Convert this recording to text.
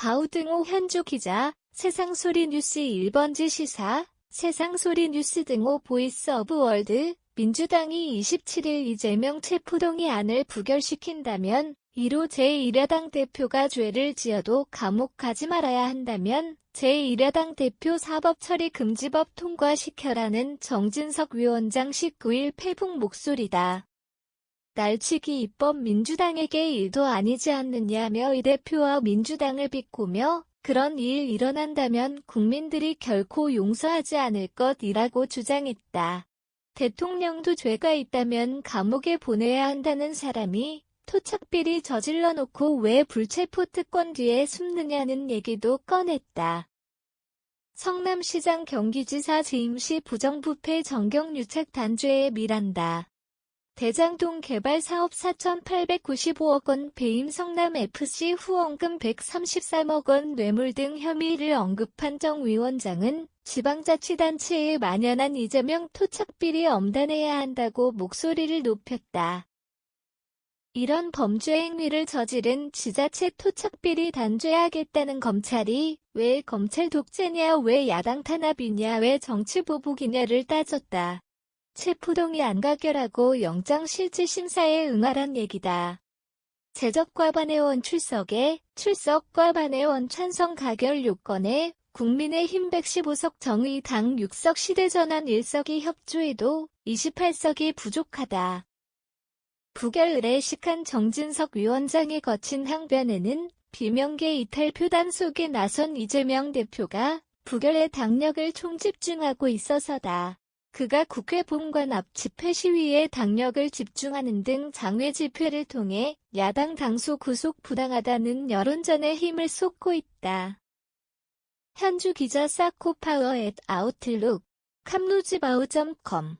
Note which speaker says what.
Speaker 1: 바우등호 현주 기자, 세상소리 뉴스 1번지 시사, 세상소리 뉴스 등호 보이스 오브 월드, 민주당이 27일 이재명 체포동의 안을 부결시킨다면 1호 제1야당 대표가 죄를 지어도 감옥 가지 말아야 한다면 제1야당 대표 사법처리 금지법 통과시켜라는 정진석 위원장 19일 페북 목소리다. 날치기 입법 민주당에게 일도 아니지 않느냐며 이 대표와 민주당을 비꼬며 그런 일 일어난다면 국민들이 결코 용서하지 않을 것이라고 주장했다. 대통령도 죄가 있다면 감옥에 보내야 한다는 사람이 토착비리 저질러 놓고 왜 불체포 특권 뒤에 숨느냐는 얘기도 꺼냈다. 성남시장 경기지사 재임 시 부정부패 정경유착 단죄에 밀한다. 대장동 개발 사업 4,895억 원 배임 성남FC 후원금 133억 원 뇌물 등 혐의를 언급한 정 위원장은 지방자치단체에 만연한 이재명 토착비리 엄단해야 한다고 목소리를 높였다. 이런 범죄 행위를 저지른 지자체 토착비리 단죄하겠다는 검찰이 왜 검찰 독재냐 왜 야당 탄압이냐 왜 정치 보복이냐를 따졌다. 체포동의 안 가결하고 영장실질심사에 응하란 얘기다. 제적과반의원 출석에 출석과반의원 찬성 가결 요건에 국민의힘 115석 정의당 6석 시대전환 1석이 협조해도 28석이 부족하다. 부결 의례식한 정진석 위원장의 거친 항변에는 비명계 이탈 표단 속에 나선 이재명 대표가 부결의 당력을 총집중하고 있어서다. 그가 국회 본관 앞 집회 시위에 당력을 집중하는 등 장외 집회를 통해 야당 당소 구속 부당하다는 여론전에 힘을 쏟고 있다. 현주 기자 사코파워 앳 아웃룩 캄루즈바우.com